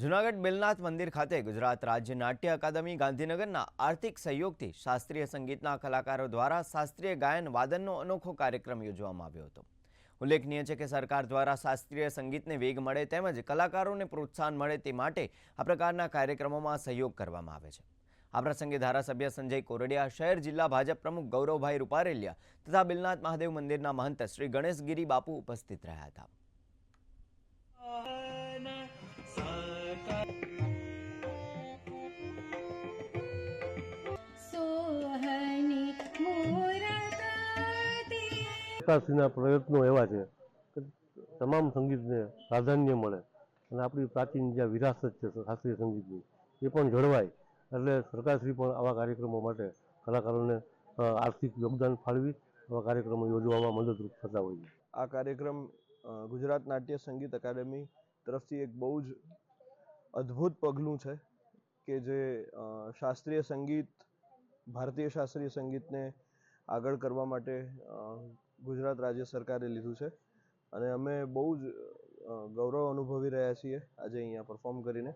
જૂનાગઢ બેલનાથ મંદિર ખાતે ગુજરાત રાજ્ય નાટ્ય અકાદમી ગાંધીનગરના આર્થિક સહયોગથી શાસ્ત્રીય સંગીતના કલાકારો દ્વારા શાસ્ત્રીય ગાયન વાદનનો અનોખો કાર્યક્રમ યોજવામાં આવ્યો હતો. ઉલ્લેખનીય છે કે સરકાર દ્વારા શાસ્ત્રીય સંગીતને વેગ મળે તેમજ કલાકારોને પ્રોત્સાહન મળે તે માટે આ પ્રકારના કાર્યક્રમોમાં સહયોગ કરવામાં આવે છે. આ પ્રસંગે ધારાસભ્ય સંજય કોરડિયા, શહેર જિલ્લા ભાજપ પ્રમુખ ગૌરવભાઈ રૂપારેલિયા તથા બિલનાથ મહાદેવ મંદિરના મહંત શ્રી ગણેશગીરી બાપુ ઉપસ્થિત રહ્યા હતા. સરકારશ્રીના પ્રયત્નો એવા છે કે તમામ સંગીતને પ્રાધાન્ય મળે. અને આપણી પ્રાચીન જે વિરાસત છે શાસ્ત્રીય સંગીતની, એ પણ જળવાય. એટલે સરકારશ્રી પણ આવા કાર્યક્રમો માટે કલાકારોને આર્થિક યોગદાન ફાળવી, આવા કાર્યક્રમો યોજવામાં મદદરૂપ થતા હોય છે. આ કાર્યક્રમ ગુજરાત નાટ્ય સંગીત અકાદમી તરફથી એક બહુ જ અદ્ભુત પગલું છે કે જે શાસ્ત્રીય સંગીત, ભારતીય શાસ્ત્રીય સંગીતને આગળ કરવા માટે ગુજરાત રાજ્ય સરકારે લીધું છે. અને અમે બહુ જ ગૌરવ અનુભવી રહ્યા છીએ આજે અહીંયા પરફોર્મ કરીને.